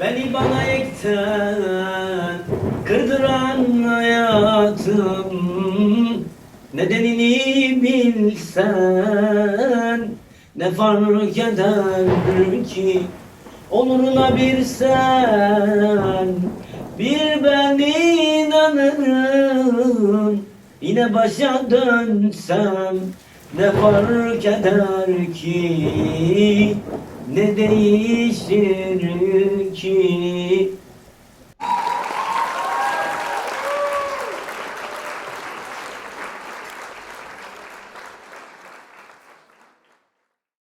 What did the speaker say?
Beni bana yekten kırdıran hayatım. Nedenini bilsen ne fark eder ki? Oluruna bir sen bir ben inanırım. Yine başa dönsem ne fark eder ki Ne değişir ki